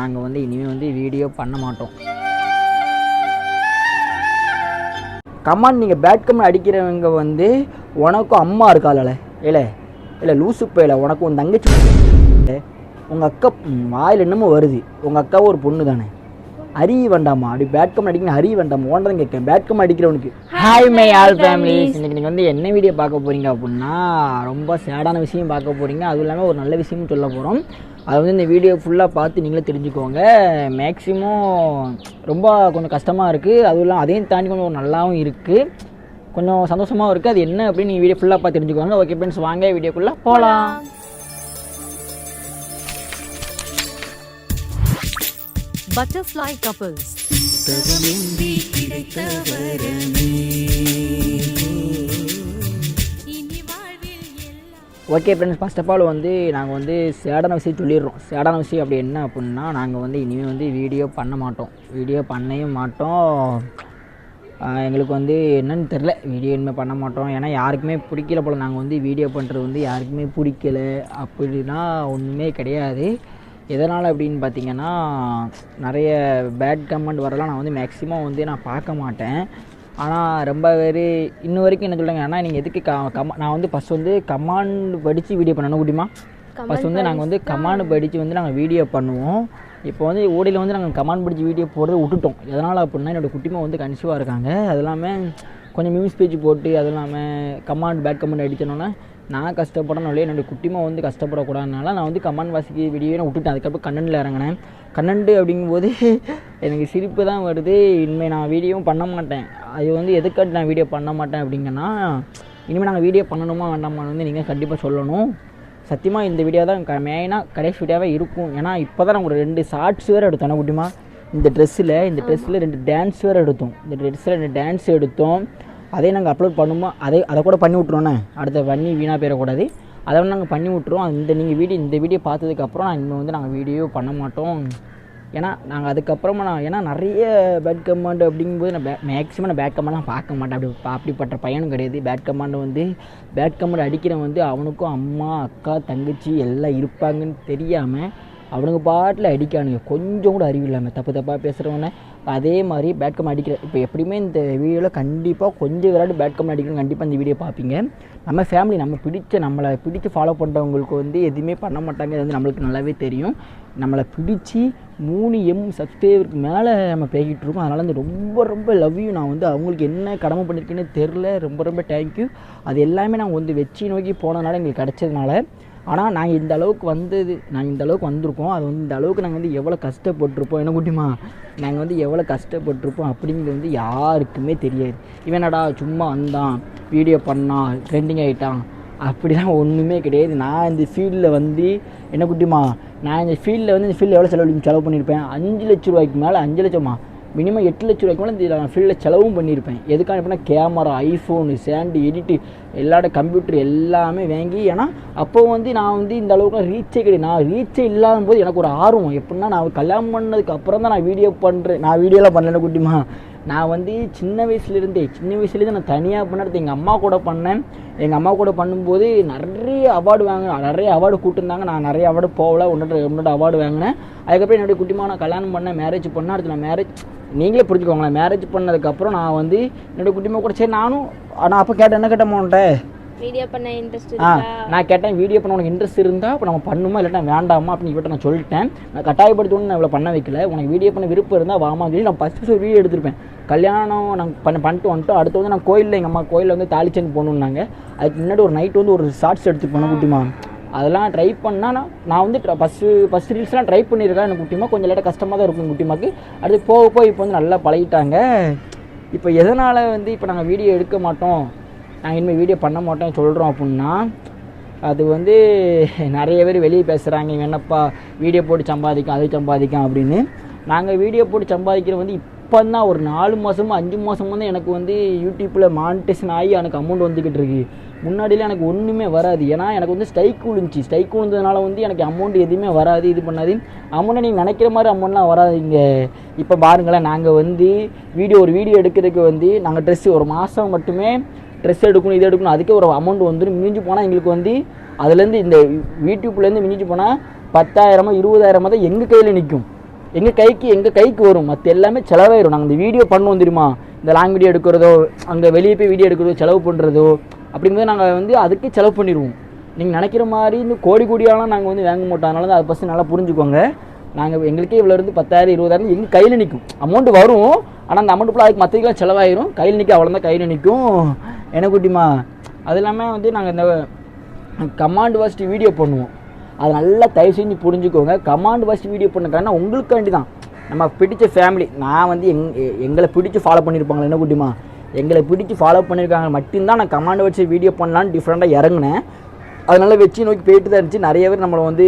நாங்கள் வந்து இனிமேல் வந்து வீடியோ பண்ண மாட்டோம். கமாண்ட் நீங்கள் பேட் கமெண்ட் அடிக்கிறவங்க வந்து உனக்கும் அம்மா இருக்காளல இல்லை இல்லை லூசு போயில உனக்கு உன் தங்கச்சி உங்கள் அக்கா வாயில் என்னமோ வருது. உங்கள் அக்காவும் ஒரு பொண்ணு தானே. அறிய வேண்டாமா? அப்படி பேட் கமெண்ட் அடிக்கணும் அறிய வேண்டாமா? ஓன்றதான் கேட்கேன் பேட் கமெண்ட் அடிக்கிறவனுக்கு. ஹாய் மை ஆல் ஃபேமிலிஸ் இன்னைக்கு நீங்கள் வந்து என்ன வீடியோ பார்க்க போகிறீங்க அப்படின்னா ரொம்ப சேடான விஷயம் பார்க்க போகிறீங்க அதுவும் இல்லாமல் ஒரு நல்ல விஷயமும் சொல்ல போகிறோம் அது வந்து இந்த வீடியோ ஃபுல்லாக பார்த்து நீங்களே தெரிஞ்சுக்கோங்க. மேக்ஸிமம் ரொம்ப கொஞ்சம் கஷ்டமாக இருக்குது அதுவும் இல்லாமல் அதையும் தாண்டி கொஞ்சம் நல்லாவும் இருக்குது கொஞ்சம் சந்தோஷமாகவும் இருக்குது அது என்ன அப்படின்னு நீங்கள் வீடியோ ஃபுல்லாக பார்த்து தெரிஞ்சுக்கோங்க. ஓகே ஃப்ரெண்ட்ஸ் வாங்க வீடியோக்குள்ளே போகலாம் Butterfly couples. Okay friends first of all வந்து நாங்கள் வந்து சேடான விஷயம் சொல்லிடுறோம். சேடான விஷயம் அப்படி என்ன அப்படின்னா நாங்கள் வந்து இனிமேல் வந்து வீடியோ பண்ண மாட்டோம். வீடியோ பண்ணவே மாட்டோம். எங்களுக்கு வந்து என்னன்னு தெரில வீடியோ இனிமேல் பண்ண மாட்டோம். ஏன்னா யாருக்குமே பிடிக்கல போல். நாங்கள் வந்து வீடியோ பண்ணுறது வந்து யாருக்குமே பிடிக்கல அப்படின்னா ஒன்றுமே கிடையாது. எதனால் அப்படின்னு பார்த்தீங்கன்னா நிறைய பேட் கமெண்ட் வரலாம். நான் வந்து மேக்ஸிமம் வந்து நான் பார்க்க மாட்டேன். ஆனால் ரொம்ப பேர் இன்ன வரைக்கும் என்ன சொல்கிறாங்க அண்ணா நீங்கள் எதுக்கு க கம நான் வந்து ஃபஸ்ட் வந்து கமாண்ட் படித்து வீடியோ பண்ணணும் குட்டிமா. ஃபஸ்ட் வந்து நாங்கள் வந்து கமாண்ட் படித்து வந்து நாங்கள் வீடியோ பண்ணுவோம். இப்போ வந்து ஓடியில் வந்து நாங்கள் கமாண்ட் படித்து வீடியோ போடுறது விட்டுட்டோம். எதனால் அப்படின்னா என்னோடய குட்டிமா வந்து கன்சிவாக இருக்காங்க. அது இல்லாமல் கொஞ்சம் மியூஸ் பேஜ் போட்டு அது இல்லாமல் கமாண்ட் பேக் கமெண்ட் அடிச்சனோன்னே நான் கஷ்டப்படணும் இல்லையா? என்னுடைய குட்டிமா வந்து கஷ்டப்படக்கூடாதுனால நான் வந்து கமான் வாசிக்கு வீடியோ நான் விட்டுட்டேன். அதுக்கப்புறம் கண்ணனில் இறங்கினேன். கண்ணண்டு அப்படிங்கும்போது எனக்கு சிரிப்பு தான் வருது. இனிமேல் நான் வீடியோவும் பண்ண மாட்டேன். அது வந்து எதுக்காட்டு நான் வீடியோ பண்ண மாட்டேன் அப்படிங்கன்னா இனிமேல் நாங்கள் வீடியோ பண்ணணுமா வேண்டாமான்னு வந்து நீங்கள் கண்டிப்பாக சொல்லணும். சத்தியமாக இந்த வீடியோ தான் க மெயினாக கடைசி வீடியோவே இருக்கும். ஏன்னா இப்போ தான் நாங்கள் ஒரு ரெண்டு ஷார்ட்ஸ் வேறு எடுத்தோம் குட்டிமா இந்த ட்ரெஸ்ஸில் இந்த ட்ரெஸ்ஸில் ரெண்டு டான்ஸ் வேறு எடுத்தோம். இந்த ட்ரெஸ்ஸில் ரெண்டு டான்ஸ் எடுத்தோம். அதே நாங்கள் அப்லோட் பண்ணுமோ அதே அதை கூட பண்ணி விட்ருவோண்ணே அடுத்த பண்ணி வீணாக போயிடக்கூடாது. அதை வந்து நாங்கள் பண்ணி விட்ருவோம் இந்த நீங்கள் வீடியோ இந்த வீடியோ பார்த்ததுக்கப்புறம் நான் இனிமேல் வந்து நாங்கள் வீடியோ பண்ண மாட்டோம். ஏன்னா நாங்கள் அதுக்கப்புறமா நான் ஏன்னா நிறைய பேட் கமாண்ட் அப்படிங்கும்போது நான் பே மேக்ஸிமம் நான் பேட் கமாண்ட்லாம் பார்க்க மாட்டேன். அப்படி அப்படிப்பட்ட பையனும் கிடையாது. பேட் கமாண்ட் வந்து பேட் கமாண்ட் அடிக்கிறவன் வந்து அவனுக்கும் அம்மா அக்கா தங்கச்சி எல்லாம் இருப்பாங்கன்னு தெரியாமல் அவனுங்க பாட்டில் அடிக்கானுங்க. கொஞ்சம் கூட அறிவு இல்லாமல் தப்பு தப்பாக பேசுகிறவனே அதே மாதிரி பேட் கமெண்ட் அடிக்கிற இப்போ எப்படியுமே இந்த வீடியோவில் கண்டிப்பாக கொஞ்சம் விளையாட்டு பேட் கமெண்ட் அடிக்கணும் கண்டிப்பாக இந்த வீடியோ பார்ப்பீங்க. நம்ம ஃபேமிலி நம்ம பிடிச்ச நம்மளை பிடிச்சி ஃபாலோ பண்ணுறவங்களுக்கு வந்து எதுவுமே பண்ண மாட்டாங்க. அது வந்து நம்மளுக்கு நல்லாவே தெரியும். நம்மளை பிடிச்சி மூணு எம் சப்ஸ்கிரைபருக்கு மேலே நம்ம பேசிகிட்டு இருக்கோம். அதனால் வந்து ரொம்ப ரொம்ப லவ் யூ நான் வந்து அவங்களுக்கு என்ன கடமை பண்ணியிருக்கேன்னு தெரில ரொம்ப ரொம்ப தேங்க்யூ அது எல்லாமே நாங்கள் வந்து வெற்றி நோக்கி போனதுனால எங்களுக்கு கிடச்சதுனால ஆனால் நாங்கள் இந்த அளவுக்கு வந்தது நாங்கள் இந்த அளவுக்கு வந்திருக்கோம். அது வந்து இந்த அளவுக்கு நாங்கள் வந்து எவ்வளோ கஷ்டப்பட்டிருப்போம். என்ன குட்டிமா? நாங்கள் வந்து எவ்வளோ கஷ்டப்பட்டிருப்போம் அப்படிங்கிறது வந்து யாருக்குமே தெரியாது. இவனடா சும்மா வந்தான் வீடியோ பண்ணான் ட்ரெண்டிங் ஆகிட்டான் அப்படிலாம் ஒன்றுமே கிடையாது. நான் இந்த ஃபீல்டில் வந்து என்ன குட்டிமா? நான் இந்த ஃபீல்டில் வந்து இந்த ஃபீல்டில் எவ்வளோ செலவு செலவு பண்ணியிருப்பேன்? அஞ்சு லட்ச ரூபாய்க்கு மேலே அஞ்சு லட்சமா? மினிமம் எட்டு லட்ச ரூபாய்க்கு மேலே இந்த ஃபீல்டில் செலவும் பண்ணியிருப்பேன். எதுக்காக அப்படின்னா கேமரா ஐஃபோனு சேண்டு எடிட்டு எல்லாட கம்ப்யூட்டர் எல்லாமே வாங்கி ஏன்னா அப்போ வந்து நான் வந்து இந்த அளவுக்கு ரீச்சே கிடையாது. நான் ரீச்சே இல்லாத போது எனக்கு ஒரு ஆர்வம். எப்படின்னா நான் கல்யாணம் பண்ணதுக்கு அப்புறம் தான் நான் வீடியோ பண்ணுறேன் நான் வீடியோலாம் பண்ணல குட்டிமா நான் வந்து சின்ன வயசுலேருந்தே சின்ன வயசுலேருந்து நான் தனியாக பண்ணுறது எங்கள் அம்மா கூட பண்ணேன். எங்கள் அம்மா கூட பண்ணும்போது நிறைய அவார்டு வாங்கினேன் நிறைய அவார்டு கூட்டிருந்தாங்க. நான் நிறைய அவார்டு போகல ஒன்றரை ஒன்றரை அவார்டு வாங்கினேன். அதுக்கப்புறம் என்னுடைய குட்டிமா நான் கல்யாணம் பண்ணேன் மேரேஜ் பண்ணேன். அடுத்து நான் மேரேஜ் நீங்களே புரிஞ்சுக்கோங்களேன். மேரேஜ் பண்ணதுக்கப்புறம் நான் வந்து என்னோட குட்டிமா கூட சரி நானும் நான் அப்போ கேட்டேன் என்ன கேட்டேன் உன்கிட்ட? வீடியோ பண்ண இன்ட்ரெஸ்ட் ஆ நான் கேட்டேன் வீடியோ பண்ண உனக்கு இன்ட்ரெஸ்ட் இருந்தால் அப்போ நம்ம பண்ணுமா இல்லாட்டா வேண்டாமா அப்படின்னு இவட்ட நான் சொல்லிட்டேன். நான் கட்டாயப்படுத்தணும்னு நான் இவ்வளோ பண்ண வைக்கல. உனக்கு வீடியோ பண்ண விருப்பம் இருந்தால் வாமா சொல்லி நான் ஃபஸ்ட்டு ஒரு வீடியோ எடுத்திருப்பேன். கல்யாணம் நாங்கள் பண்ண பண்ணிட்டு வந்துட்டோம் அடுத்து வந்து நான் கோயிலில் எங்கள் அம்மா கோயிலில் வந்து தாலிச்சன் போகணுன்னாங்க அதுக்கு முன்னாடி ஒரு நைட் வந்து ஒரு ஷார்ட்ஸ் எடுத்து போனேன் குட்டிமா அதெல்லாம் ட்ரை பண்ணால் நான் வந்து ஃபஸ்ட்டு ஃபஸ்ட் ரீல்ஸ்லாம் ட்ரை பண்ணியிருக்கேன் எனக்கு குட்டிமா கொஞ்சம் லேட்டாக கஷ்டமாக தான் இருக்கும் குட்டிமாக்கு அடுத்து போக போக இப்போ வந்து நல்லா பழகிட்டாங்க. இப்போ எதனால் வந்து இப்போ நாங்கள் வீடியோ எடுக்க மாட்டோம்? நாங்கள் இனிமேல் வீடியோ பண்ண மாட்டோம் சொல்கிறோம் அப்படின்னா அது வந்து நிறைய பேர் வெளியே பேசுகிறாங்க இவன் என்னப்பா வீடியோ போட்டு சம்பாதிக்கும் அது சம்பாதிக்கும் அப்படின்னு. நாங்கள் வீடியோ போட்டு சம்பாதிக்கிற வந்து இப்போ தான் ஒரு நாலு மாதமும் அஞ்சு மாதமும் தான் எனக்கு வந்து யூடியூப்பில் மானிட்டேஷன் ஆகி எனக்கு அமௌண்ட் வந்துக்கிட்டு இருக்கு. முன்னாடிலாம் எனக்கு ஒன்றுமே வராது. ஏன்னா எனக்கு வந்து ஸ்ட்ரைக் விழுந்துச்சு. ஸ்ட்ரைக் விழுந்ததுனால வந்து எனக்கு அமௌண்ட் எதுவுமே வராது. இது பண்ணாது. அமௌண்ட்டை நீங்கள் நினைக்கிற மாதிரி அமௌண்ட்லாம் வராது இங்கே இப்போ பாருங்களேன் நாங்கள் வந்து வீடியோ ஒரு வீடியோ எடுக்கிறதுக்கு வந்து நாங்கள் ட்ரெஸ்ஸு ஒரு மாதம் மட்டுமே ட்ரெஸ் எடுக்கணும் இது எடுக்கணும். அதுக்கே ஒரு அமௌண்ட் வந்துடும் மிஞ்சி போனால் எங்களுக்கு வந்து அதுலேருந்து இந்த யூடியூப்லேருந்து மிஞ்சி போனால் பத்தாயிரமோ இருபதாயிரமோ தான் எங்கள் கையில் நிற்கும் எங்கள் கைக்கு எங்கள் கைக்கு வரும். மற்ற எல்லாமே செலவாயிடும் நாங்கள் இந்த வீடியோ பண்ணுவோம் தெரியுமா? இந்த லாங் வீடியோ எடுக்கிறதோ அங்கே வெளியே போய் வீடியோ எடுக்கிறதோ செலவு பண்ணுறதோ அப்படிங்கும்போது நாங்கள் வந்து அதுக்கே செலவு பண்ணிடுவோம். நீங்கள் நினைக்கிற மாதிரி இந்த கோடி கோடியாலாம் நாங்கள் வந்து வாங்க மாட்டோம். அதனால தான் அதை ஃபஸ்ட்டு நல்லா புரிஞ்சுக்கோங்க. நாங்கள் எங்களுக்கே இவ்வளோ இருந்து பத்தாயிரம் இருபதாயிரம் எங்கள் கையில் நிற்கும் அமௌண்ட் வரும். ஆனால் அந்த அமௌண்ட் ஃபுல்லாக அதுக்கு மற்றதுக்கெல்லாம் செலவாயிரும். கையில் நிற்க அவ்வளோதான் கையில் நிற்கும் என்ன குட்டிமா? அது இல்லாமல் வந்து நாங்கள் இந்த கமாண்ட் வாஸ்ட் வீடியோ பண்ணுவோம். அது நல்லா தயவு செஞ்சு புரிஞ்சுக்கோங்க. கமாண்ட் வாஸ்ட் வீடியோ பண்ண காரணம் உங்களுக்காண்டி தான் நம்ம பிடிச்ச ஃபேமிலி நான் வந்து எங் எங்களை பிடிச்சி ஃபாலோ பண்ணியிருப்பாங்களே என்ன குட்டிமா? எங்களை பிடிச்சி ஃபாலோ பண்ணியிருக்காங்க மட்டும்தான் நான் கமாண்ட் வச்சு வீடியோ பண்ணலான்னு டிஃப்ரெண்ட்டாக இறங்கினேன். அதனால் வச்சு நோக்கி போயிட்டு தான் இருந்துச்சு. நிறைய பேர் நம்மளை வந்து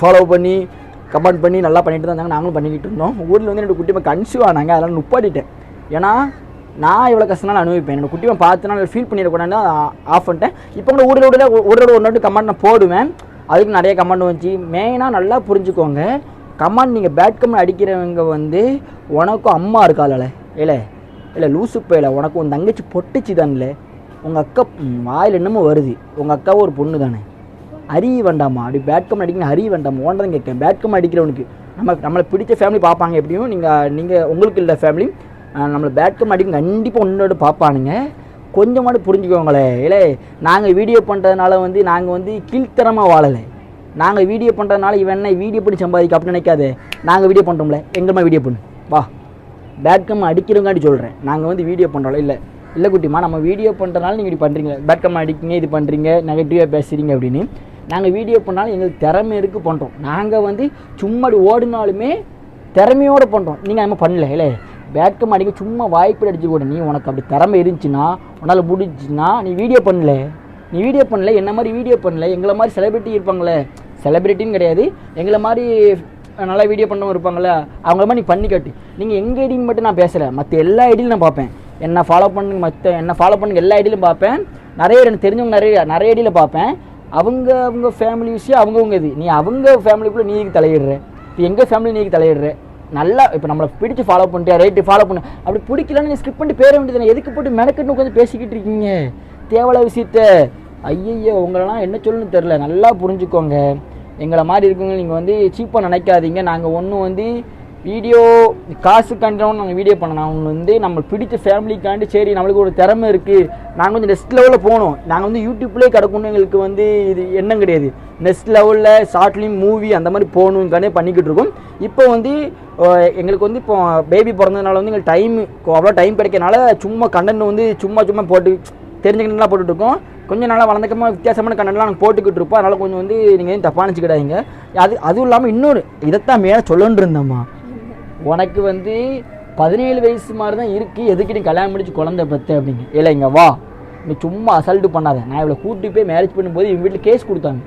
ஃபாலோ பண்ணி கமெண்ட் பண்ணி நல்லா பண்ணிட்டு தான் இருந்தாங்க. நாங்களும் பண்ணிக்கிட்டு இருந்தோம். ஊரில் வந்து என்னோட குட்டிமா கன்சியூவ் ஆனாங்க அதெல்லாம் நுப்பாட்டிட்டேன். ஏன்னா நான் எவ்வளோ கஷ்டம்னாலும் அனுபவிப்பேன். என்னோட குட்டியை பார்த்து நான் ஃபீல் பண்ணிடக்கூடாதுன்னு ஆஃப் பண்ணிட்டேன். இப்போ கூட ஊரில் ஊரில் ஊரோட ஒரு நாட்டு கமெண்ட் நான் போடுவேன். அதுக்கு நிறைய கமெண்ட் வந்துச்சு. மெயினாக நல்லா புரிஞ்சுக்கோங்க. கமெண்ட் நீங்கள் பேட் கமெண்ட் அடிக்கிறவங்க வந்து உனக்கும் அம்மா இருக்காளே இல்லை இல்லை லூசு போயில? உனக்கு உன் தங்கச்சி பொட்டுச்சு தான்ல. உங்கள் அக்கா வாயில் என்னமோ வருது. உங்கள் அக்காவும் ஒரு பொண்ணு தானே. அறிய வேண்டாமா? அப்படி பேட் கம் அடிக்கணும் அறிய வேண்டாமா? ஓன்றதை கேட்கேன் பேட் கமெண்ட் அடிக்கிறவனுக்கு. நம்ம நம்மளை பிடிச்ச ஃபேமிலி பார்ப்பாங்க எப்படியும். நீங்கள் நீங்கள் உங்களுக்கு இல்லை ஃபேமிலி நம்மளை பேட் கமெண்ட் கண்டிப்பாக உன்னோட பார்ப்பானுங்க. கொஞ்சமாட்டு புரிஞ்சுக்கோங்களே. இல்லை நாங்கள் வீடியோ பண்ணுறதுனால வந்து நாங்கள் வந்து கீழ்த்தரமாக வாழலை. நாங்கள் வீடியோ பண்ணுறதுனால இவன் என்ன வீடியோ பண்ணி சம்பாதிக்க அப்படின்னு நினைக்காதே. நாங்கள் வீடியோ பண்ணுறோம்ல எங்கள்மா வீடியோ பண்ணு? வா. பேட்கம் அடிக்கிறவங்காட்டி சொல்கிறேன் நாங்கள் வந்து வீடியோ பண்ணுறோம் இல்லை. இல்லை குட்டிமா நம்ம வீடியோ பண்ணுறதுனால நீங்கள் இப்படி பண்ணுறீங்க பேட்கம் கம் இது பண்ணுறீங்க நெகட்டிவாக பேசுகிறீங்க அப்படின்னு. நாங்கள் வீடியோ பண்ணாலும் எங்களுக்கு திறமை இருக்குது பண்ணுறோம் நாங்கள் வந்து சும்மா அப்படி ஓடினாலுமே திறமையோடு பண்ணுறோம் நீங்கள் நம்ம பண்ணல இல்லை. பேட்கம் அடிக்க சும்மா வாய்ப்பு அடிச்சு கூட நீ உனக்கு அப்படி திறமை இருந்துச்சுன்னா உன்னால் முடிஞ்சுன்னா நீ வீடியோ பண்ணல. நீ வீடியோ பண்ணல என்ன மாதிரி வீடியோ பண்ணல? எங்களை மாதிரி செலிபிரிட்டி இருப்பாங்களே. செலிபிரிட்டின்னு கிடையாது. எங்களை மாதிரி நல்லா வீடியோ பண்ணவங்க இருப்பாங்களே அவங்கள மாதிரி நீ பண்ணி காட்டி. நீங்கள் எங்கள் ஐடியும் மட்டும் நான் பேசலை. மற்ற எல்லா ஐடியிலும் நான் பார்ப்பேன். என்னை ஃபாலோ பண்ணுங்க மற்ற என்ன ஃபாலோ பண்ணுங்க எல்லா ஐடியிலும் பார்ப்பேன். நிறைய எனக்கு தெரிஞ்சவங்க நிறைய நிறைய ஐடியில் பார்ப்பேன். அவங்க அவங்க ஃபேமிலி விஷயம் அவங்கவுங்க இது. நீ அவங்க ஃபேமிலிக்குள்ளே நீ தலையிடுற? இப்போ எங்கள் ஃபேமிலி நீ தலையிடுற? நல்லா இப்போ நம்மளை பிடிச்சி ஃபாலோ பண்ணிட்டியா? ரைட்டு ஃபாலோ பண்ணு. அப்படி பிடிக்கலன்னு நீ ஸ்கிப் பண்ணிட்டு பேர வேண்டியது எதுக்கு போட்டு மெனக்கட்டு உட்காந்து பேசிக்கிட்டு இருக்கீங்க? தேவையில்ல விஷயத்த. ஐயய்யோ உங்களெல்லாம் என்ன சொல்லணும்னு தெரில நல்லா புரிஞ்சுக்கோங்க. எங்களை மாதிரி இருக்குங்க நீங்கள் வந்து சீப்பாக நினைக்காதீங்க. நாங்கள் ஒன்றும் வந்து வீடியோ காசு கண்டவங்க நாங்கள் வீடியோ பண்ணணும் அவங்க வந்து நம்ம பிடிச்ச ஃபேமிலிக்காண்டி சரி நம்மளுக்கு ஒரு திறமை இருக்குது நாங்கள் வந்து நெக்ஸ்ட் லெவலில் போகணும். நாங்கள் வந்து யூடியூப்லேயே கிடக்கணும் எங்களுக்கு வந்து இது எண்ணம் கிடையாது. நெக்ஸ்ட் லெவலில் ஷார்ட்லியும் மூவி அந்த மாதிரி போகணுங்கானே பண்ணிக்கிட்டு இருக்கோம். இப்போ வந்து எங்களுக்கு வந்து இப்போ பேபி பிறந்ததுனால வந்து எங்களுக்கு டைம் அவ்வளோ டைம் கிடைக்கிறனால சும்மா கண்டென்ட் வந்து சும்மா சும்மா போட்டு தெரிஞ்சுக்கிட்டுலாம் போட்டுட்ருக்கோம் கொஞ்சம் நல்லா வளர்ந்தக்கமா வித்தியாசமான கண்டென்ட்லாம் நாங்கள் போட்டுக்கிட்டு இருப்போம். அதனால் கொஞ்சம் வந்து நீங்கள் எதுவும் தப்பாக நினச்சிக்கிடாதீங்க. அது அதுவும் இல்லாமல் இன்னொரு இதைத்தான் மேலே சொல்லணுன்னு இருந்தம்மா. உனக்கு வந்து பதினேழு வயசு மாதிரி தான் இருக்குது எதுக்கு நீ கல்யாணம் முடிச்சு குழந்தை பத்து அப்படிங்க இல்லைங்க வா. நீ சும்மா அசல்ட்டு பண்ணாத. நான் இவ்வளோ கூட்டி போய் மேரேஜ் பண்ணும்போது இவங்க வீட்டில் கேஸ் கொடுத்தாங்க.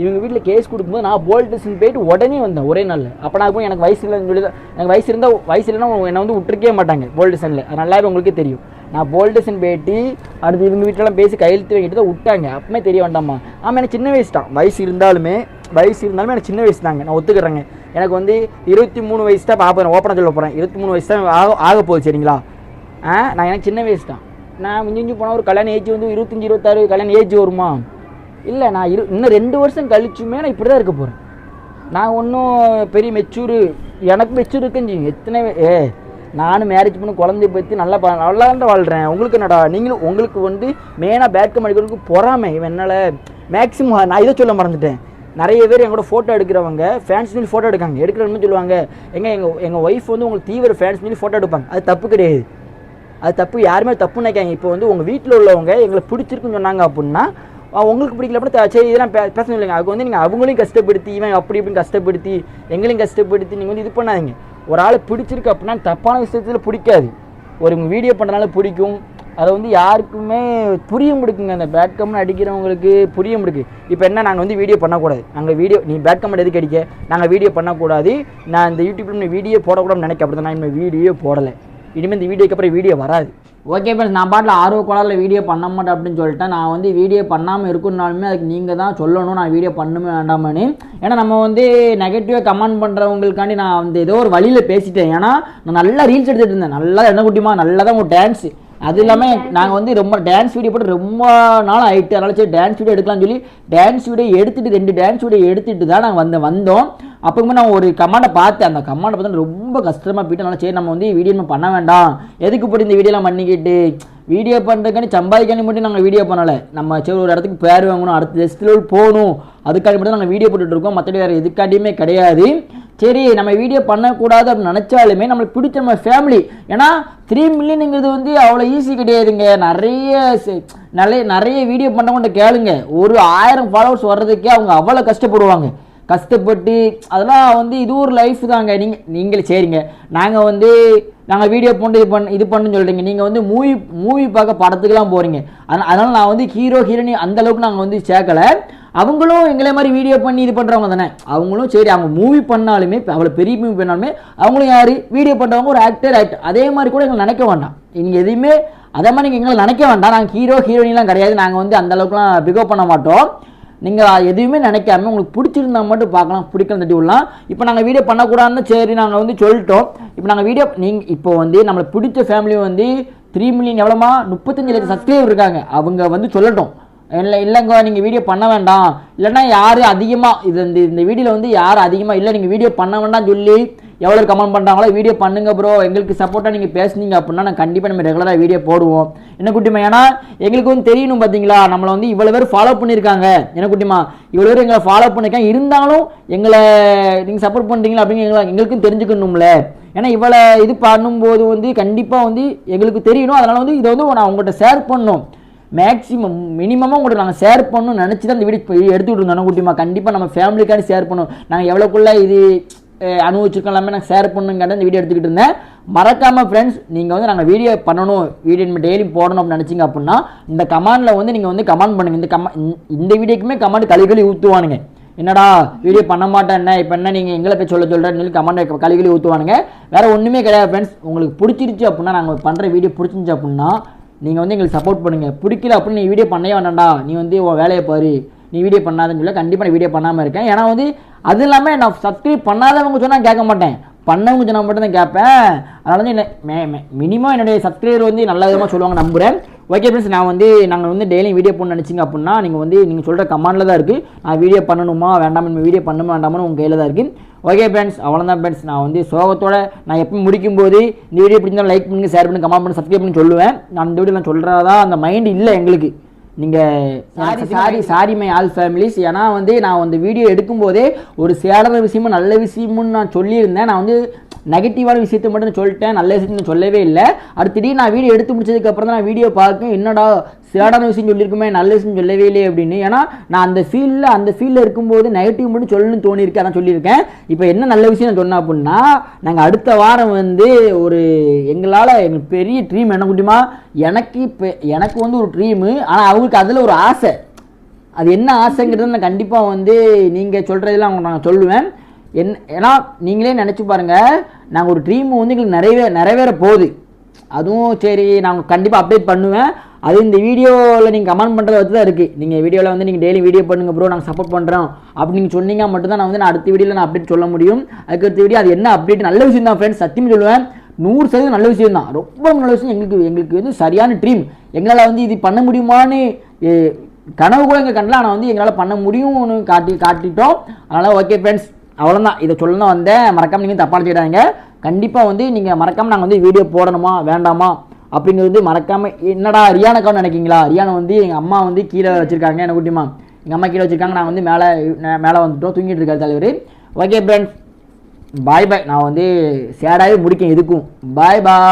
இவங்க வீட்டில் கேஸ் கொடுக்கும்போது நான் போல்டஸ்ன்னு போயிட்டு உடனே வந்தேன் ஒரே நாளில். அப்போ நான் போய் எனக்கு வயசு இல்லைன்னு சொல்லி எனக்கு வயசு இருந்தால் வயசு இல்லைன்னா என்னை வந்து விட்டுருக்கே மாட்டாங்க போல்டசனில் அது நல்லாவே உங்களுக்கே தெரியும். நான் போல்டசன் போயிட்டு அடுத்து இவங்க வீட்டிலலாம் பேசி கையெழுத்து வாங்கிட்டு தான் விட்டாங்க. அப்பமே தெரிய வேண்டாமா? ஆமாம் எனக்கு சின்ன வயசு தான். வயசு இருந்தாலுமே வயசு இருந்தாலுமே எனக்கு சின்ன வயசு தாங்க. நான் ஒத்துக்கிறேங்க. எனக்கு வந்து இருபத்தி மூணு வயசு தான் பார்ப்பேன் ஓப்பனாக சொல்ல போகிறேன் இருபத்தி மூணு வயசு தான் ஆக ஆக போகுது சரிங்களா? ஆ நான் எனக்கு சின்ன வயசு தான். நான் மிஞ்சி மிஞ்சி போனால் ஒரு கல்யாண ஏஜ் வந்து இருபத்தஞ்சி இருபத்தாறு கல்யாணம் ஏஜ் வருமா? இல்லை நான் இரு இன்னும் ரெண்டு வருஷம் கழிச்சுமே நான் இப்படி தான் இருக்க போகிறேன் நான் ஒன்றும் பெரிய மெச்சூரு எனக்கு மெச்சூர் இருக்குன்னு எத்தனை ஏ நானும் மேரேஜ் பண்ணி குழந்தைய பற்றி நல்லா நல்லா தான் வாழ்கிறேன் உங்களுக்கு என்னடா நீங்களும் உங்களுக்கு வந்து மெயினாக பேட் கம் அடிக்கிறதுக்கு பொறாமை. இவன் என்னால் மேக்ஸிமம் நான் இதை சொல்ல மறந்துட்டேன். நிறைய பேர் எங்களோட ஃபோட்டோ எடுக்கிறவங்க ஃபேன்ஸ் மீல் ஃபோட்டோ எடுக்காங்க. எடுக்கிறவங்க சொல்லுவாங்க எங்க எங்கள் எங்கள் ஒய்ஃப் வந்து உங்களுக்கு தீவிர ஃபேன்ஸ் மீல் ஃபோட்டோ எடுப்பாங்க. அது தப்பு கிடையாது. அது தப்பு யாருமே தப்பு நினைக்காங்க இப்போ வந்து உங்கள் வீட்டில் உள்ளவங்க எங்களை பிடிச்சிருக்குன்னு சொன்னாங்க அப்படின்னா உங்களுக்கு பிடிக்கல அப்படின்னா சரி இதெல்லாம் பே- பேசணும் இல்லைங்க. அதுக்கு வந்து நீங்கள் அவங்களையும் கஷ்டப்படுத்தி இவன் அப்படி இப்படின்னு கஷ்டப்படுத்தி எங்களையும் கஷ்டப்படுத்தி நீங்கள் வந்து இது பண்ணாதீங்க. ஒரு ஆளை பிடிச்சிருக்கு அப்படின்னா தப்பான விஷயத்தில் பிடிக்காது. ஒரு வீடியோ பண்ணுறனால பிடிக்கும். அதை வந்து யாருக்குமே புரிய முடிக்குங்க அந்த பேட் கம்னு அடிக்கிறவங்களுக்கு புரிய முடிக்கு இப்போ என்ன நாங்கள் வந்து வீடியோ பண்ணக்கூடாது. நாங்கள் வீடியோ நீ பேட் கமெண்ட் எதுக்கு அடிக்க? நாங்கள் வீடியோ பண்ணக்கூடாது. நான் இந்த யூடியூப்பில் வீடியோ போடக்கூடாதுன்னு நினைக்க அப்படி நான் இனிமேல் வீடியோ போடலை. இனிமேல் இந்த வீடியோக்கு அப்புறம் வீடியோ வராது. ஓகே ஃப்ரெண்ட்ஸ் நான் பாட்டில் ஆர்வ கோளாறுல வீடியோ பண்ண மாட்டேன் அப்படின்னு சொல்லிட்டேன். நான் வந்து வீடியோ பண்ணாமல் இருக்குன்னாலுமே அதுக்கு நீங்கள் தான் சொல்லணும். நான் வீடியோ பண்ணுமே வேண்டாமனு ஏன்னா நம்ம வந்து நெகட்டிவாக கமெண்ட் பண்ணுறவங்களுக்காண்டி நான் வந்து ஏதோ ஒரு வழியில் பேசிட்டேன். ஏன்னா நான் நல்லா ரீல்ஸ் எடுத்துகிட்டு இருந்தேன். நல்லா என்ன குட்டிமா நல்லா தான் உங்கள் டான்ஸு அது இல்லாமல் நாங்கள் வந்து ரொம்ப டான்ஸ் வீடியோ போட்டு ரொம்ப நாள் ஆயிட்டு அதனால சரி டான்ஸ் வீடியோ எடுக்கலாம்னு சொல்லி டான்ஸ் வீடியோ எடுத்துட்டு ரெண்டு டான்ஸ் வீடியோ எடுத்துட்டு தான் நாங்கள் வந்து வந்தோம். அப்போமே நான் ஒரு கமாண்டை பார்த்தேன். அந்த கமாண்டை பார்த்தா ரொம்ப கஷ்டமாக போயிட்டு அதனால சரி நம்ம வந்து வீடியோ நம்ம பண்ண வேண்டாம். எதுக்கு போட்டு இந்த வீடியோலாம் பண்ணிக்கிட்டு? வீடியோ பண்ணுறதுக்காண்டி சம்பாதிக்காண்டி மட்டும் நாங்கள் வீடியோ பண்ணலை. நம்ம சரி ஒரு இடத்துக்கு பேர் வாங்கணும் அடுத்த நெக்ஸ்ட் போகணும். அதுக்காண்டி மட்டும் நாங்கள் வீடியோ போட்டுட்டு இருக்கோம். மற்றபடி வேறு எதுக்காண்டியுமே கிடையாது. சரி நம்ம வீடியோ பண்ணக்கூடாது அப்படின்னு நினச்சாலுமே நம்மளுக்கு பிடிச்ச நம்ம ஃபேமிலி ஏன்னா த்ரீ மில்லியனுங்கிறது வந்து அவ்வளோ ஈஸி கிடையாதுங்க. நிறைய நிறைய நிறைய வீடியோ பண்ணவங்க கேளுங்க. ஒரு ஆயிரம் ஃபாலோவர்ஸ் வர்றதுக்கே அவங்க அவ்வளோ கஷ்டப்படுவாங்க. கஷ்டப்பட்டு அதெல்லாம் வந்து இது ஒரு லைஃப் தாங்க. நீங்கள் நீங்களே சரிங்க. நாங்கள் வந்து நாங்கள் வீடியோ போட்டு இது பண்ண இது பண்ணுன்னு சொல்கிறீங்க நீங்கள் வந்து மூவி மூவி பார்க்க படத்துக்குலாம் போகிறீங்க அதனால் அதனால் நான் வந்து ஹீரோ ஹீரோனி அந்த அளவுக்கு நாங்கள் வந்து சேர்க்கலை. அவங்களும் எங்களை மாதிரி வீடியோ பண்ணி இது பண்ணுறவங்க தானே. அவங்களும் சரி அவங்க மூவி பண்ணாலுமே அவ்வளோ பெரிய மூவி பண்ணாலுமே அவங்களும் யார்? வீடியோ பண்ணுறவங்க ஒரு ஆக்டர் ஆக்டர் அதே மாதிரி கூட எங்களை நினைக்க வேண்டாம். நீங்கள் எதையுமே அதே மாதிரி நீங்கள் எங்களை நினைக்க வேண்டாம். நாங்கள் ஹீரோ ஹீரோயின்லாம் கிடையாது. நாங்கள் வந்து அந்த அளவுக்குலாம் பண்ண மாட்டோம். நீங்கள் எதுவுமே நினைக்காம உங்களுக்கு பிடிச்சிருந்தா மட்டும் பார்க்கலாம். பிடிக்கல தட்டி விடலாம். இப்போ நாங்கள் வீடியோ பண்ணக்கூடாதுன்னு சரி நாங்கள் வந்து சொல்லிட்டோம். இப்போ நாங்கள் வீடியோ நீங்கள் இப்போ வந்து நம்மளுக்கு பிடிச்ச ஃபேமிலி வந்து த்ரீ மில்லியன் எவ்வளோமா முப்பத்தஞ்சு லட்சம் சப்ஸ்கிரைபர் இருக்காங்க. அவங்க வந்து சொல்லட்டும். இல்லை இல்லைங்க நீங்கள் வீடியோ பண்ண வேண்டாம். இல்லைன்னா யார் அதிகமாக இது இந்த இந்த வீடியோவில் வந்து யார் அதிகமாக இல்லை நீங்கள் வீடியோ பண்ண வேண்டாம் சொல்லி எவ்வளோ கமெண்ட் பண்ணுறாங்களோ வீடியோ பண்ணுங்க ப்ரோ எங்களுக்கு சப்போர்ட்டாக நீங்கள் பேசுனீங்க அப்படின்னா நான் கண்டிப்பாக நம்ம ரெகுலராக வீடியோ போடுவோம். என்ன குட்டிமா ஏன்னா எங்களுக்கு வந்து தெரியணும் பார்த்தீங்களா நம்மளை வந்து இவ்வளோ பேர் ஃபாலோ பண்ணியிருக்காங்க. என்ன குட்டிமா இவ்வளோ பேர் எங்களை ஃபாலோ பண்ணியிருக்காங்க. இருந்தாலும் எங்களை நீங்கள் சப்போர்ட் பண்ணுறீங்களா அப்படின்னு எங்களை எங்களுக்கும் தெரிஞ்சுக்கணும்ல. ஏன்னா இவ்வளோ இது பண்ணும்போது வந்து கண்டிப்பாக வந்து எங்களுக்கு தெரியணும். அதனால் வந்து இதை வந்து நான் உங்கள்கிட்ட ஷேர் பண்ணணும். மேக்ஸிமம் மினிமமாக உங்களுக்கு நாங்கள் ஷேர் பண்ணணும்னு நினச்சி தான் இந்த வீடியோ எடுத்துக்கிட்டு இருந்தோம். குட்டிமா கண்டிப்பாக நம்ம ஃபேமிலிக்காண்டி ஷேர் பண்ணணும் நாங்கள் எவ்வளோக்குள்ளே இது அனுபவிச்சிருக்கோம் எல்லாமே நான் ஷேர் பண்ணுங்கிறத இந்த வீடியோ எடுத்துக்கிட்டு இருந்தேன். மறக்காமல் ஃப்ரெண்ட்ஸ் நீங்கள் வந்து நாங்கள் வீடியோ பண்ணணும். வீடியோ நம்ம டெய்லி போடணும் அப்படின்னு நினச்சிங்க அப்படின்னா இந்த கமெண்டில் வந்து நீங்கள் வந்து கமெண்ட் பண்ணுங்கள் இந்த கம இந்த வீடியோக்குமே கமெண்ட் கழி கழி ஊற்றுவானுங்க என்னடா வீடியோ பண்ண மாட்டேன் என்ன இப்போ என்ன நீங்கள் எங்களை போய் சொல்ல சொல்கிறேன்னு சொல்லி கமெண்ட் கழி கழி ஊற்றுவானுங்க வேறு ஒன்றுமே கிடையாது ஃப்ரெண்ட்ஸ் உங்களுக்கு பிடிச்சிருச்சு அப்படின்னா நாங்கள் பண்ணுற வீடியோ பிடிச்சிருந்துச்சு அப்படின்னா நீங்கள் வந்து எங்களுக்கு சப்போர்ட் பண்ணுங்கள் பிடிக்கல அப்படின்னு நீ வீடியோ பண்ணவே வேண்டாம்டா. நீ வந்து உன் வேலையை பாரு. நீ வீடியோ பண்ணாதன்னு சொல்லி கண்டிப்பாக நான் வீடியோ பண்ணாமல் இருக்கேன். ஏன்னா வந்து அது இல்லாமல் நான் சப்ஸ்கிரைப் பண்ணாதவங்க சொன்னால் கேட்க மாட்டேன். பண்ணவங்க சொன்னால் மட்டும் தான் கேட்பேன். அதனால வந்து என்ன மினிமம் என்னுடைய சப்ஸ்கிரைபர் வந்து நல்ல விதமாக சொல்லுவாங்க நம்புகிறேன் ஓகே ஃப்ரெண்ட்ஸ் நான் வந்து நாங்கள் வந்து டெய்லியும் வீடியோ பண்ண நினச்சிங்க அப்படின்னா நீங்கள் வந்து நீங்கள் சொல்கிற கமாண்டில் தான் இருக்குது நான் வீடியோ பண்ணணுமா வேண்டாமா வீடியோ பண்ணணுமா வேண்டாமான்னு உங்கள் கையில் தான் இருக்குது ஓகே ஃப்ரெண்ட்ஸ் அவ்வளோதான் ஃப்ரெண்ட்ஸ் நான் வந்து சோகத்தோட நான் எப்போ முடிக்கும்போது இந்த வீடியோ பிடிச்சா லைக் பண்ணுங்க ஷேர் பண்ணுங்க கமெண்ட் பண்ணி சப்ஸ்கிரைப் பண்ணி சொல்லுவேன். நான் இந்த வீடியோ நான் சொல்கிறதா அந்த மைண்ட் இல்லை எங்களுக்கு. நீங்கள் sorry sorry sorry my all families ஏன்னா வந்து நான் வந்து வீடியோ எடுக்கும்போதே ஒரு சேடான விஷயமும் நல்ல விஷயமும் நான் சொல்லியிருந்தேன். நான் வந்து நெகட்டிவான விஷயத்தை மட்டும் சொல்லிட்டேன் நல்ல விஷயத்தை சொல்லவே இல்லை. அடுத்து திடீர்னு நான் வீடியோ எடுத்து முடிச்சதுக்கு அப்புறம் தான் நான் வீடியோ பார்க்க என்னடா சேடான விஷயம் சொல்லியிருக்குமே நல்ல விஷயம் சொல்லவே இல்லையே அப்படின்னு. ஏன்னா நான் அந்த ஃபீல்டில் அந்த ஃபீல்டில் இருக்கும்போது நெகட்டிவ் மட்டும் சொல்லணும்னு தோணியிருக்கு அதான் சொல்லியிருக்கேன். இப்போ என்ன நல்ல விஷயம் நான் சொன்னேன் அப்படின்னா நாங்கள் அடுத்த வாரம் வந்து ஒரு எங்களால் எங்களுக்கு பெரிய ட்ரீம் என்ன முடியுமா எனக்கு இப்போ எனக்கு வந்து ஒரு ட்ரீமு ஆனால் அவங்களுக்கு அதில் ஒரு ஆசை. அது என்ன ஆசைங்கிறது நான் கண்டிப்பாக வந்து நீங்கள் சொல்கிறதெல்லாம் அவங்க நான் சொல்லுவேன். என் ஏன்னா நீங்களே நினச்சி பாருங்கள் நாங்கள் ஒரு ட்ரீம் வந்து எங்களுக்கு நிறைவே நிறைவேற போகுது. அதுவும் சரி நாங்கள் கண்டிப்பாக அப்டேட் பண்ணுவேன். அது இந்த வீடியோவில் நீங்கள் கமெண்ட் பண்ணுறத வச்சு தான் இருக்குது நீங்கள் வீடியோவில் வந்து நீங்கள் டெய்லி வீடியோ பண்ணுங்கள் ப்ரோ நாங்கள் சப்போர்ட் பண்ணுறோம் அப்படி நீங்கள் சொன்னீங்க மட்டும்தான் நான் வந்து நான் அடுத்த வீடியோவில் நான் அப்டேட் சொல்ல முடியும். அதுக்கு அடுத்த வீடியோ அது என்ன அப்டேட் நல்ல விஷயம் தான் ஃப்ரெண்ட்ஸ் சத்தியம் சொல்லுவேன். நூறு சதவீதம் நல்ல விஷயம் தான். ரொம்ப நல்ல விஷயம். எங்களுக்கு எங்களுக்கு வந்து சரியான ட்ரீம் எங்களால் வந்து இது பண்ண முடியுமான்னு கனவு கூட எங்கள் கண்டல ஆனால் வந்து எங்களால் பண்ண முடியும்னு காட்டி காட்டிட்டோம். அதனால் ஓகே ஃப்ரெண்ட்ஸ் அவ்வளோதான் இதை சொல்லணும் வந்தேன். மறக்காமல் நீங்கள் தப்பாக எடுத்துக்கிட்டாங்க கண்டிப்பாக வந்து நீங்கள் மறக்காமல் நாங்கள் வந்து வீடியோ போடணுமா வேண்டாமா அப்படிங்கிறது மறக்காமல் என்னடா ரியானக்கான்னு நினைக்கிங்களா ரியானை வந்து எங்கள் அம்மா வந்து கீழே வச்சுருக்காங்க என்ன குட்டிமா எங்கள் அம்மா கீழே வச்சுருக்காங்க. நான் வந்து மேலே மேலே வந்துட்டோம். தூங்கிட்டு இருக்காரு தலைவர். ஓகே ஃப்ரெண்ட்ஸ் பாய் பாய் நான் வந்து சேடாகவே முடிக்கேன் எதுக்கும். பாய் பாய்